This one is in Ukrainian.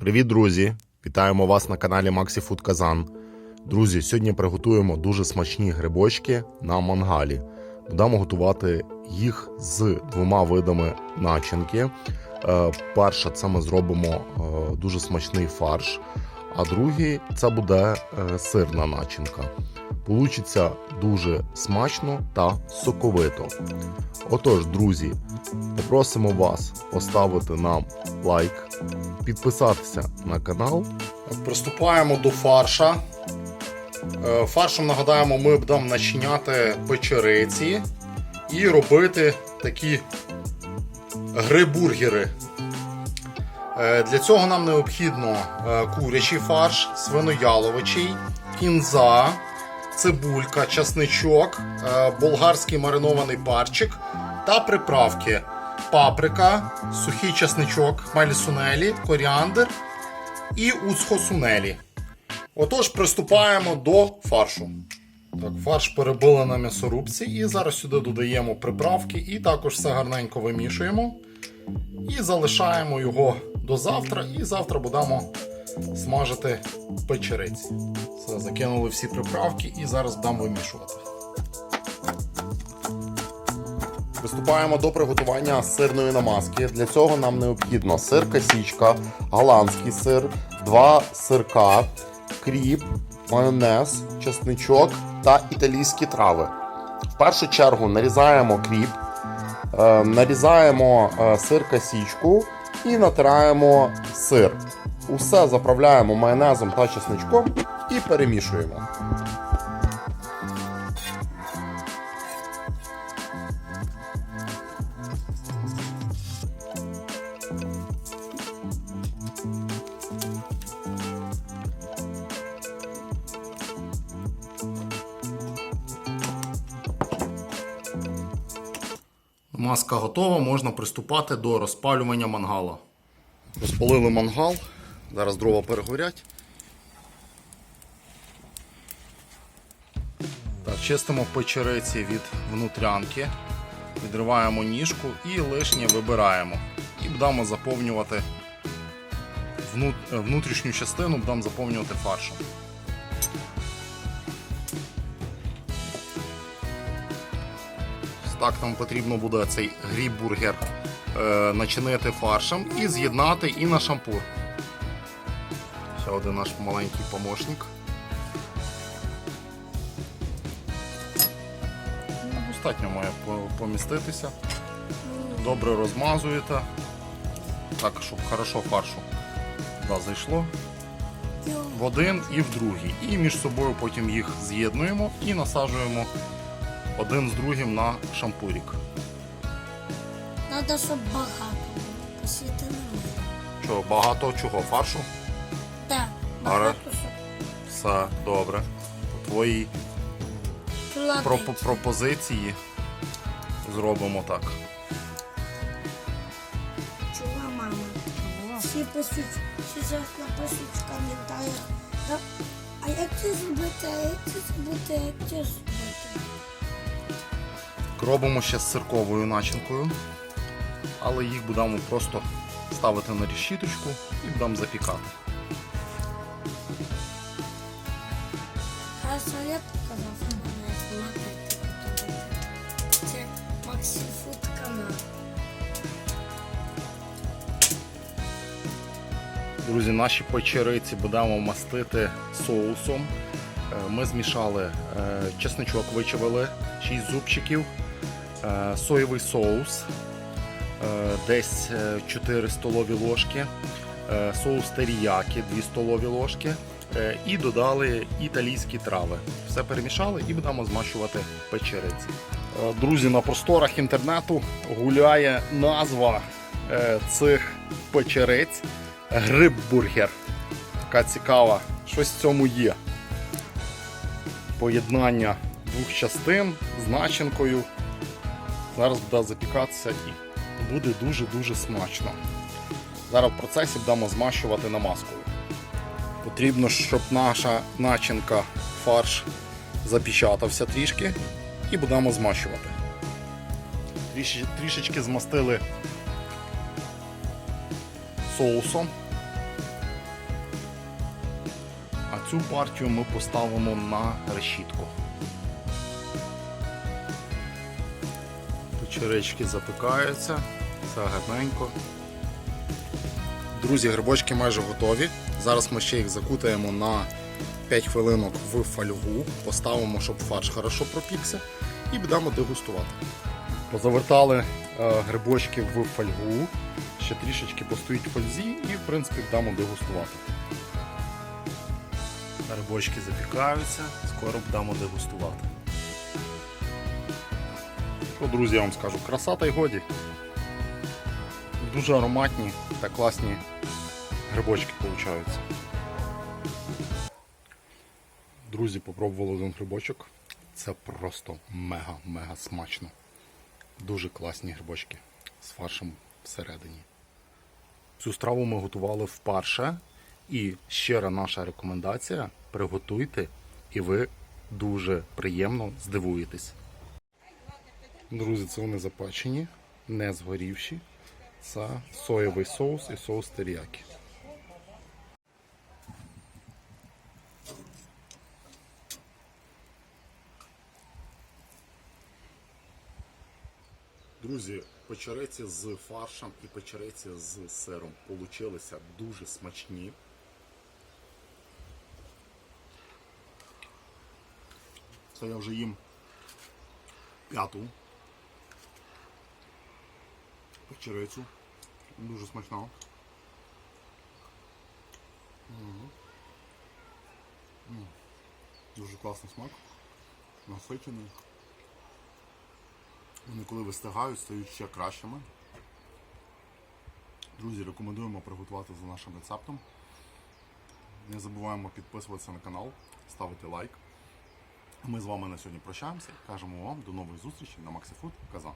Привіт, друзі! Вітаємо вас на каналі Maxi Food Казан. Друзі, сьогодні приготуємо дуже смачні грибочки на мангалі. Будемо готувати їх з двома видами начинки. Е, Перше, це ми зробимо е, дуже смачний фарш, а другий це буде е, сирна начинка. Получиться дуже смачно та соковито. Отож, друзі, попросимо вас поставити нам лайк, підписатися на канал. Приступаємо до фарша. Е, Фаршем нагадаємо, ми будемо начиняти печериці і робити такі грибургери. Е, Для цього нам необхідно е, курячий фарш, свинояловичий, кінза, цибулька, часничок, болгарський маринований парчик та приправки. Паприка, сухий часничок, хмелі-сунелі, коріандр і уцхо-сунелі. Отож, приступаємо до фаршу. Так, фарш перебили на м'ясорубці і зараз сюди додаємо приправки і також все гарненько вимішуємо. І залишаємо його до завтра, і завтра будемо смажити печериці. Все, закинули всі приправки і зараз будемо вимішувати. Приступаємо до приготування сирної намазки. Для цього нам необхідно сир косічка, голландський сир, два сирка, кріп, майонез, чесничок та італійські трави. В першу чергу нарізаємо кріп, е, нарізаємо е, сир косічку і натираємо сир. Усе заправляємо майонезом та чесничком і перемішуємо. Маска готова, можна приступати до розпалювання мангала. Розпалили мангал, зараз дрова перегорять. Так, чистимо печериці від внутрянки, відриваємо ніжку і лишнє вибираємо. І будемо заповнювати е, внутрішню частину, будемо заповнювати фаршем. Так, нам потрібно буде цей гріб-бургер е, начинити фаршем і з'єднати і на шампур. Ще один наш маленький помощник. Достатньо має поміститися. Добре розмазуєте. Так, щоб хорошо фаршу туди зайшло. В один і в другий. І між собою потім їх з'єднуємо і насаджуємо один з другим на шампурік. Надо, щоб багато було. Посвіти. Що, багато чого? Фаршу? Так, багато щоб Все добре. Твої пропо- пропозиції зробимо так. Чула мама. Всі пишуть, всі зараз напишуть в коментарях. А як це зробити, а як це зробити, а як це зробити? Робимо ще з сирковою начинкою, але їх будемо просто ставити на решіточку і будемо запікати. А совет показав. Це Максі канал. Друзі, наші печериці будемо мастити соусом. Е, Ми змішали е, чесничок, вичавили 6 зубчиків, соєвий соус, е, десь е, 4 столові ложки, е, соус теріякі 2 столові ложки е, і додали італійські трави. Все перемішали і будемо змащувати печериці. Е, Друзі, на просторах інтернету гуляє назва е, цих печериць гриб-бургер. Така цікава, щось в цьому є. Поєднання двох частин з начинкою. Зараз буде запікатися і буде дуже-дуже смачно. Зараз в процесі будемо змащувати намазкою. Потрібно, щоб наша начинка фарш запечатався трішки і будемо змащувати. Трішечки, змастили соусом. А цю партію ми поставимо на решітку. Печеречки запікаються, все гарненько. Друзі, грибочки майже готові. Зараз ми ще їх закутаємо на 5 хвилинок в фольгу, поставимо, щоб фарш хорошо пропікся, і будемо дегустувати. Позавертали е, грибочки в фольгу, ще трішечки постоїть в фользі і, в принципі, будемо дегустувати. Грибочки запікаються, скоро будемо дегустувати. Що, друзі, я вам скажу, краса та й годі. Дуже ароматні та класні грибочки получаються. Друзі, попробували один грибочок. Це просто мега-мега смачно. Дуже класні грибочки з фаршем всередині. Цю страву ми готували вперше. І щира наша рекомендація: приготуйте, і ви дуже приємно здивуєтесь. Друзі, це вони запечені, не згорівші. Це соєвий соус і соус теріякі. Друзі, печериці з фаршем і печериці з сиром получилися дуже смачні. Це я вже їм п'яту печерицю. Дуже. М. Дуже класний смак. Насичений. Вони коли вистигають, стають ще кращими. Друзі, рекомендуємо приготувати за нашим рецептом. Не забуваємо підписуватися на канал, ставити лайк. Ми з вами на сьогодні прощаємося. Кажемо вам до нових зустрічей на MaxiFood Казан.